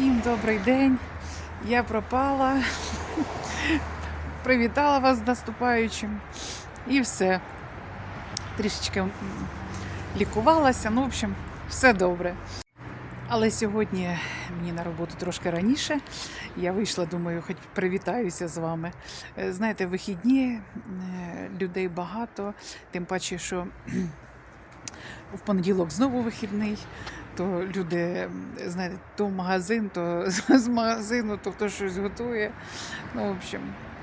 Всім добрий день. Я пропала. Привітала вас з наступаючим. І все. Трішечки лікувалася. Ну, в общем, все добре. Але сьогодні мені на роботу трошки раніше. Я вийшла, думаю, хоч привітаюся з вами. Е, Знаєте, вихідні е, людей багато, тим паче, що в понеділок знову вихідний. То люди, знаєте, то магазин, то з магазину, то хто щось готує. Ну, в общем,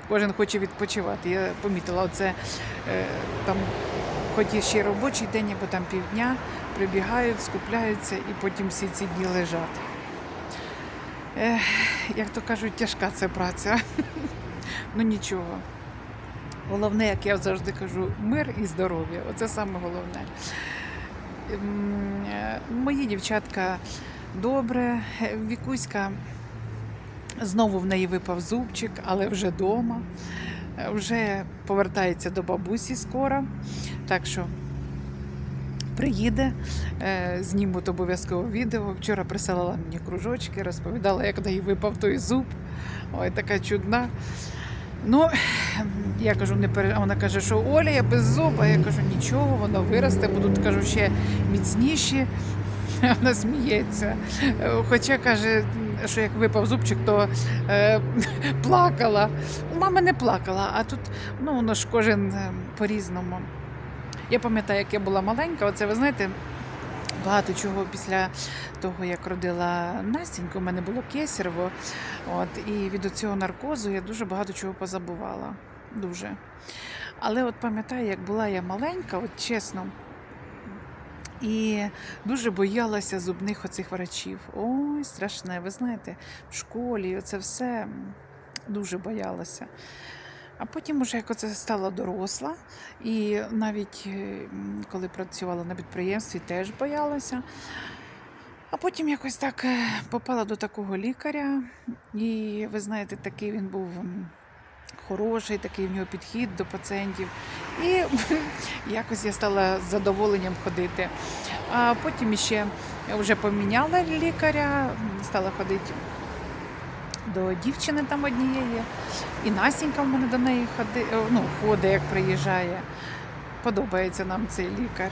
кожен хоче відпочивати. Я помітила, оце е, там, хоч є ще робочий день, або там півдня, прибігають, скупляються і потім всі ці дні лежать. Ех, як то кажуть, тяжка це праця. ну нічого. Головне, як я завжди кажу, мир і здоров'я. Оце саме головне. Е, Мої дівчатка добре. Е, Вікуська знову в неї випав зубчик, але вже вдома. Е, Вже повертається до бабусі скоро. Так що приїде, знімуть обов'язково відео. Вчора присилала мені кружочки, розповідала, як в неї випав той зуб. Ой, така чудна. Ну, я кажу, не пере... вона каже, що Оля, я без зуба. Я кажу, нічого, воно виросте, будуть кажу, ще міцніші. Вона сміється. Хоча каже, що як випав зубчик, то е, плакала. У мами не плакала, а тут ну, воно ж кожен е, по-різному. Я пам'ятаю, як я була маленька, оце ви знаєте, багато чого після того, як родила Настіньку, у мене було кесарево. От, і від цього наркозу я дуже багато чого позабувала. Дуже. Але от пам'ятаю, як була я маленька, от чесно. І дуже боялася зубних оцих врачів. Ой, страшне, ви знаєте, в школі це все дуже боялася. А потім, уже як оце стала доросла, і навіть е, коли працювала на підприємстві, теж боялася. А потім якось так е, попала до такого лікаря, і ви знаєте, такий він був хороший, такий в нього підхід до пацієнтів. І якось я стала з задоволенням ходити. А потім ще вже поміняла лікаря, стала ходити до дівчини там однієї. І Настенька в мене до неї ходи, е, ну, ходить, як приїжджає. Подобається нам цей лікар.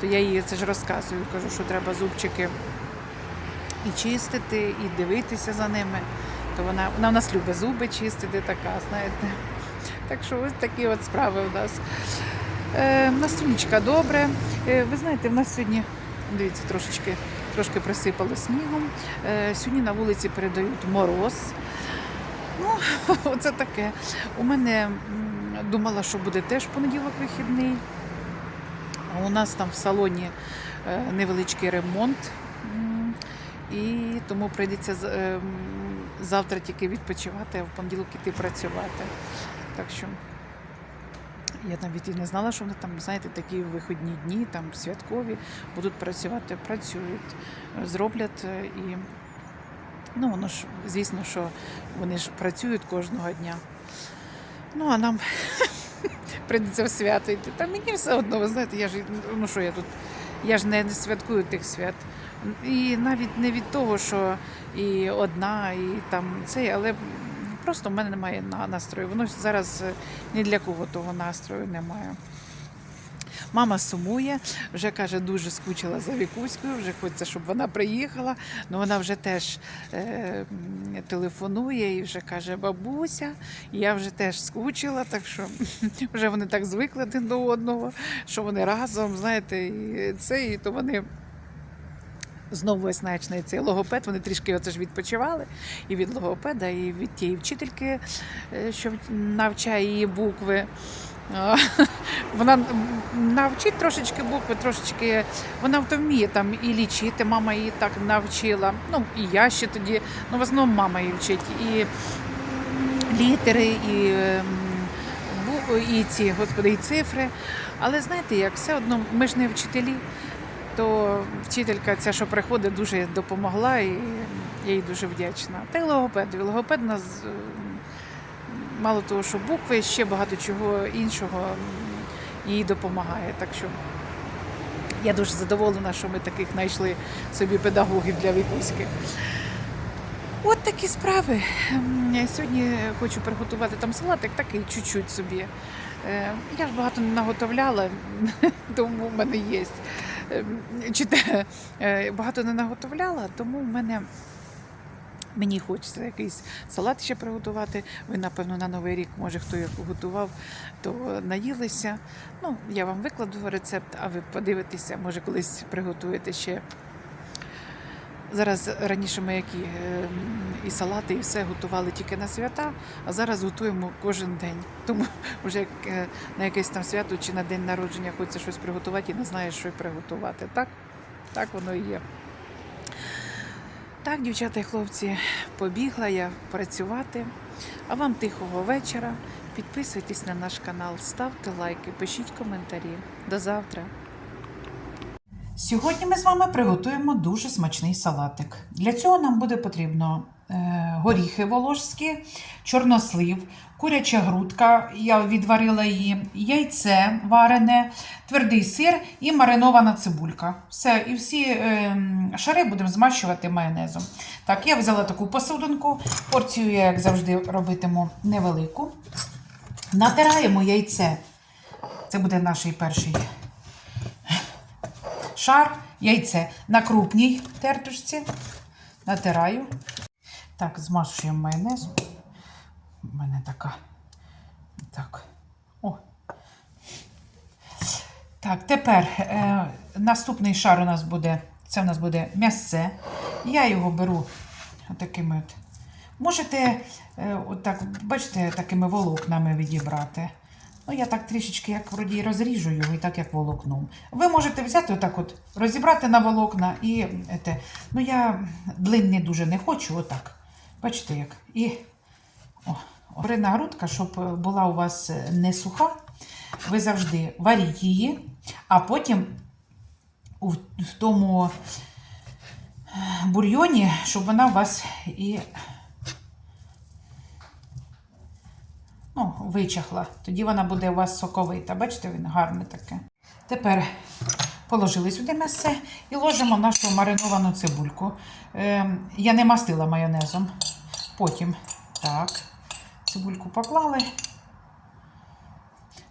То я їй це ж розказую, кажу, що треба зубчики і чистити, і дивитися за ними. То вона, вона в нас любить зуби чистити, така, знаєте. Так що ось такі от справи у нас. Е, Настунічка добре. Е, ви знаєте, в нас сьогодні, дивіться, трошечки, трошки присипало снігом. Е, сьогодні на вулиці передають мороз. Ну, оце таке. У мене думала, що буде теж понеділок вихідний. А у нас там в салоні е, невеличкий ремонт. І тому прийдеться з- е, м, завтра тільки відпочивати, а в понеділок іти працювати. Так що я навіть і не знала, що вони там, знаєте, такі виходні дні, там святкові, будуть працювати, працюють, е, зроблять е, і ну, воно ж, звісно, що вони ж працюють кожного дня. Ну, а нам прийдеться в свято йти. Та мені все одно, ви знаєте, я ж ну що я тут, я ж не, не святкую тих свят. І навіть не від того, що і одна, і там цей, але просто в мене немає настрою. Воно зараз е, ні для кого того настрою немає. Мама сумує, вже каже, дуже скучила за Вікуською, вже хочеться, щоб вона приїхала. Ну вона вже теж е, телефонує і вже каже, бабуся, я вже теж скучила, так що вже вони так звикли один до одного, що вони разом, знаєте, і це, і то вони. Знову ось цей логопед. Вони трішки оце ж відпочивали і від логопеда, і від тієї вчительки, е, що навчає її букви. Вона навчить трошечки букви, трошечки вона то вміє там і лічити. Мама її так навчила. Ну і я ще тоді, ну в основному мама її вчить. І літери, і, ем, і ці, господи, і цифри. Але знаєте, як все одно, ми ж не вчителі, то вчителька ця, що приходить, дуже допомогла, і я їй дуже вдячна. Та й логопед. Логопед нас е, мало того, що букви, ще багато чого іншого їй допомагає. Так що я дуже задоволена, що ми таких знайшли собі педагогів для випуски. От такі справи. Сьогодні хочу приготувати там салатик, такий чуть-чуть собі. Е, Я ж багато не наготовляла, тому в мене є. Ем, е, багато не наготовляла, тому в мене. Мені хочеться якийсь салат ще приготувати. Ви, напевно, на Новий рік, може, хто як готував, то наїлися. Ну, я вам викладу рецепт, а ви подивитеся, може, колись приготуєте ще. Зараз раніше ми які е, і салати, і все готували тільки на свята, а зараз готуємо кожен день. Тому вже як е, на якесь там свято чи на день народження хочеться щось приготувати і не знаєш, що приготувати. Так? Так воно і є. Так, дівчата і хлопці, побігла я працювати. А вам тихого вечора. Підписуйтесь на наш канал, ставте лайки, пишіть коментарі. До завтра. Сьогодні ми з вами приготуємо дуже смачний салатик. Для цього нам буде потрібно е, горіхи волошські, чорнослив, куряча грудка, я відварила її, яйце варене, твердий сир і маринована цибулька. Все, і всі е, шари будемо змащувати майонезом. Так, я взяла таку посудинку, порцію я, як завжди, робитиму невелику. Натираємо яйце. Це буде наш перший шар, яйце на крупній тертушці. Натираю. Так, змащуємо майонезом. У мене така. Так. О. Так, тепер е, наступний шар у нас буде. Це у нас буде м'ясце. Я його беру такими от. Можете, е, отак, бачите, такими волокнами відібрати. Ну, я так трішечки, як вроді розріжу його, і так як волокном. Ви можете взяти отак от, розібрати на волокна і ете, ну я длинний дуже не хочу, отак. Бачите як? І о, грудка, щоб була у вас не суха, ви завжди варіть її, а потім у, в тому бульйоні, щоб вона у вас і ну, вичахла. Тоді вона буде у вас соковита. Бачите, він гарне таке. Тепер положили сюди м'ясце і ложимо нашу мариновану цибульку. Е, я не мастила майонезом. Потім так, цибульку поклали.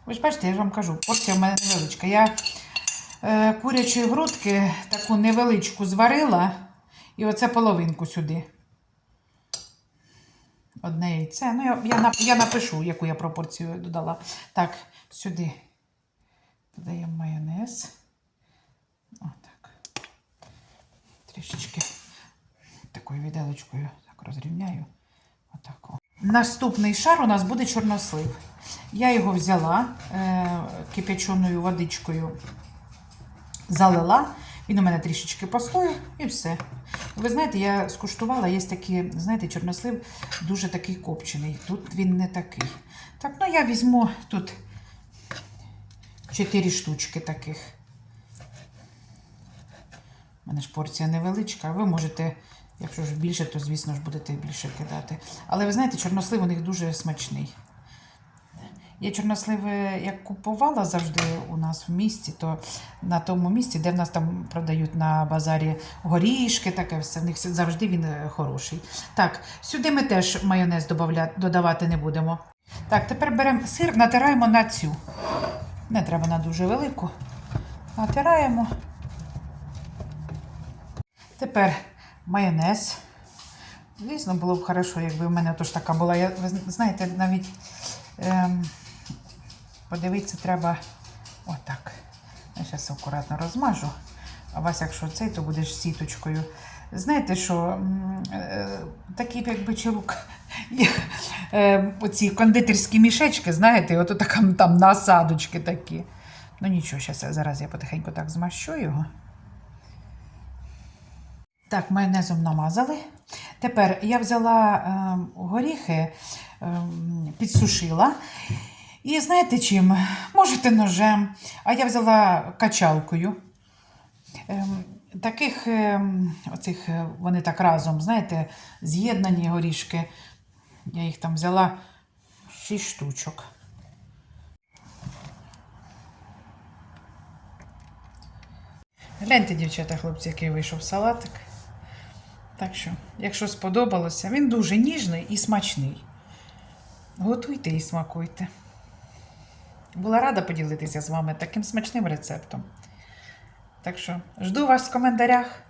Ви ж бачите, я ж вам кажу, порція в мене невеличка. Я е, курячої грудки таку невеличку зварила, і оце половинку сюди. Одне яйце. Ну, я, я, я напишу, яку я пропорцію додала. Так, сюди додаємо майонез. Отак. Трішечки такою віделочкою так розрівняю. Отак. Наступний шар у нас буде чорнослив. Я його взяла е, кипяченою водичкою, залила. Він у мене трішечки постояв і все. Ви знаєте, я скуштувала, є такі, знаєте, чорнослив дуже такий копчений. Тут він не такий. Так, ну я візьму тут 4 штучки таких. У мене ж порція невеличка, ви можете, якщо ж більше, то звісно ж будете більше кидати. Але ви знаєте, чорнослив у них дуже смачний. Я чорносливи як купувала завжди у нас в місті, то на тому місці, де в нас там продають на базарі горішки, таке все, в них завжди він е, хороший. Так, сюди ми теж майонез додавати не будемо. Так, тепер беремо сир, натираємо на цю. Не треба на дуже велику. Натираємо. Тепер майонез. Звісно, було б хорошо, якби в мене тож така була. Я, ви знаєте, навіть ем, подивитися треба отак. Я зараз акуратно розмажу. А вас, якщо цей, то будеш сіточкою. Знаєте, що е, такі, якби чарук, е, оці кондитерські мішечки, знаєте, от така там насадочки такі. Ну нічого, щас, зараз я потихеньку так змащу його. Так, майонезом намазали. Тепер я взяла е, горіхи, е, підсушила. І знаєте чим? Можете ножем, а я взяла качалкою. Е, таких е, оцих, е, вони так разом, знаєте, з'єднані горішки. Я їх там взяла 6 штучок. Гляньте, дівчата, хлопці, який вийшов салатик. Так що, якщо сподобалося, він дуже ніжний і смачний. Готуйте і смакуйте. Була рада поділитися з вами таким смачним рецептом. Так що жду вас в коментарях.